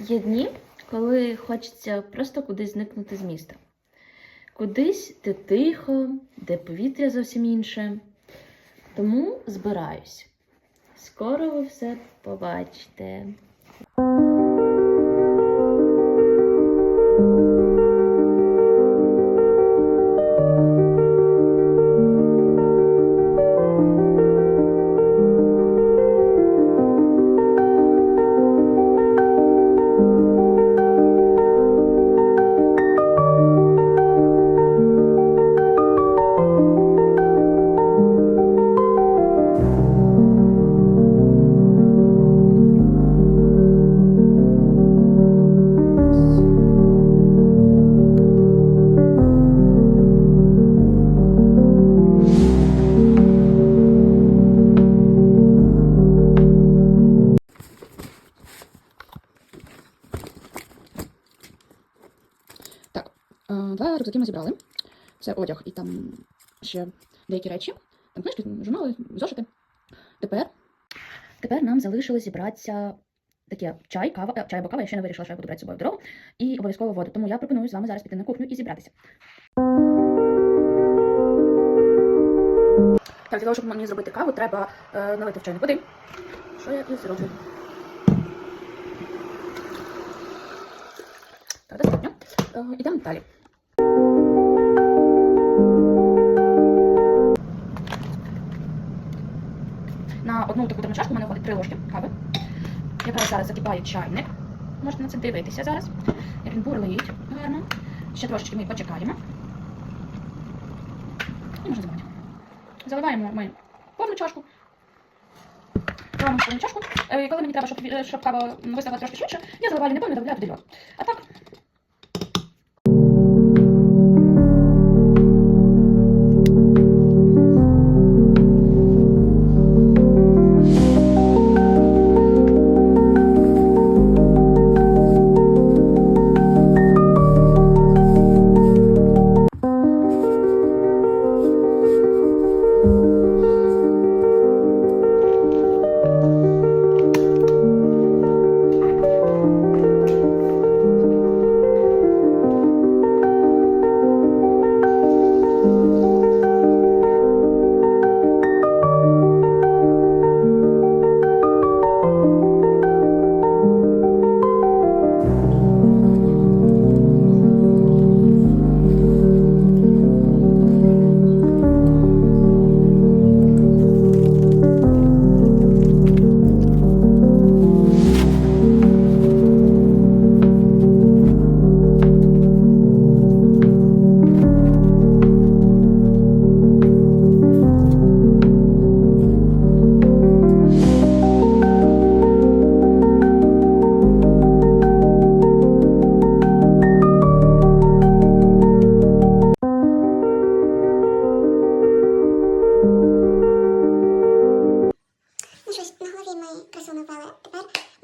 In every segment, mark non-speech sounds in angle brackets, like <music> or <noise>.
Є дні, коли хочеться просто кудись зникнути з міста. Кудись, де тихо, де повітря зовсім інше. Тому збираюсь. Скоро ви все побачите. Це одяг і там ще деякі речі. Там книжки, журнали, зошити. Тепер. Тепер нам залишилось зібратися таке чай, кава, е, чай або кава, я ще не вирішила, що я буду брати з собою в дорогу. І обов'язково воду. Тому я пропоную з вами зараз піти на кухню і зібратися. Так, для того, щоб мені зробити каву, треба е, налити в чайник води. Що я і зроблю. Так, достатньо. Е, ідемо далі. Одну таку чашку в мене входить три ложки кави. Якраз зараз закипає чайник. Можете на це дивитися зараз. Як він бурлить гарно. Ще трошечки ми почекаємо. І можна заливати. Заливаємо ми повну чашку. Чашку. Е, коли мені треба, щоб, е, щоб кава вистигла трошки швидше, я заливаю не повну, додаю туди льод. А так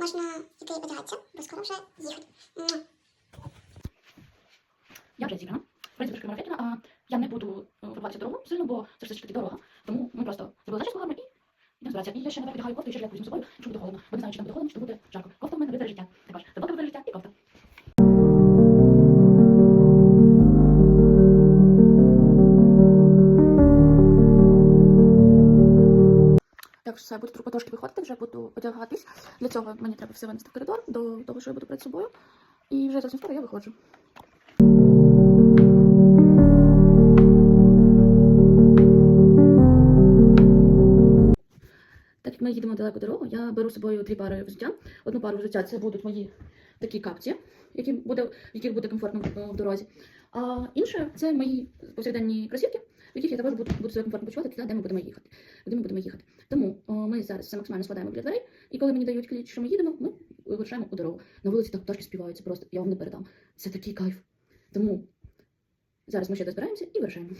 можна йти одягатися, бо скоро вже їхати. Я вже зібрана. В принципі, трошки маркетина, а я не буду е, вибиватися дорогу сильно, бо це все ж таки дорога. Тому ми просто зробили зачіску гарно і йдемо збиратися. І я ще наверх вдягаю кофту і ще я візьму з собою, якщо буде холодно. Бо не знаю, чи там буде холодно, чи буде жарко. Кофта в мене вибере життя. Також футболка вибере життя і кофта. Так, все, буду потрошки виходити, вже буду одягатись. Для цього мені треба все винести в коридор до того, що я буду перед собою. І вже зовсім скоро я виходжу. Так як ми їдемо далеку дорогу, я беру з собою дві пари взуття. Одну пару взуття це будуть мої такі капці, які буде, яких буде комфортно е, в дорозі. А інше це мої повсякденні кросівки, яких я також буду, буду себе комфортно почувати туди, де ми будемо їхати. Куди ми будемо їхати. Тому о, ми зараз все максимально складаємо біля дверей, і коли мені дають ключ, що ми їдемо, ми вирушаємо у дорогу. На вулиці так пташки співаються просто, я вам не передам. Це такий кайф. Тому зараз ми ще дозбираємося і вирушаємо.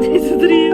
<laughs> This three.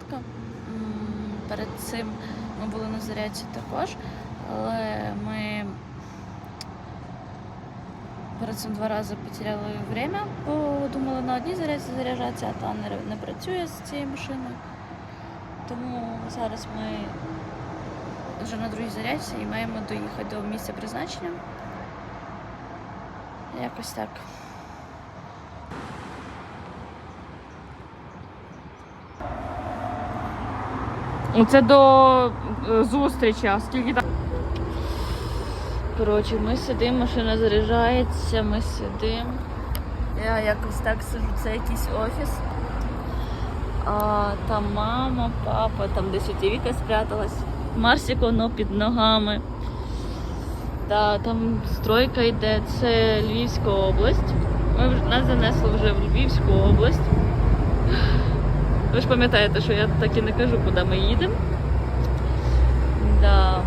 Зарядка. Перед цим ми були на зарядці також, але ми перед цим два рази потеряли время, бо думали на одній зарядці заряджатися, а та не працює з цією машиною. Тому зараз ми вже на другій зарядці і маємо доїхати до місця призначення. Якось так. Це до е, зустрічі, скільки там? Коротше, ми сидимо, машина заряджається, ми сидимо. Я якось так сижу, це якийсь офіс. А там мама, папа, там десь Віка спряталась. Марсик воно під ногами. Та, там стройка йде, це Львівська область. Ми вже нас занесло вже в Львівську область. Ви ж пам'ятаєте, що я так і не кажу, куди ми їдемо. Да.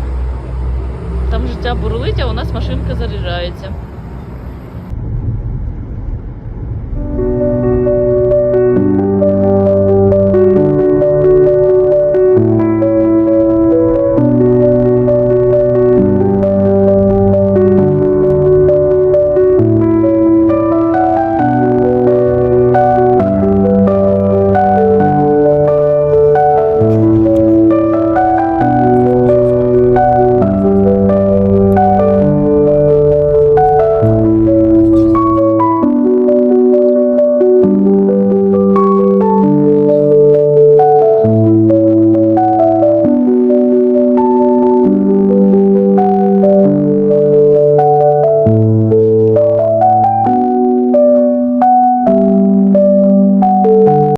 Там життя бурлить, а у нас машинка заряджається.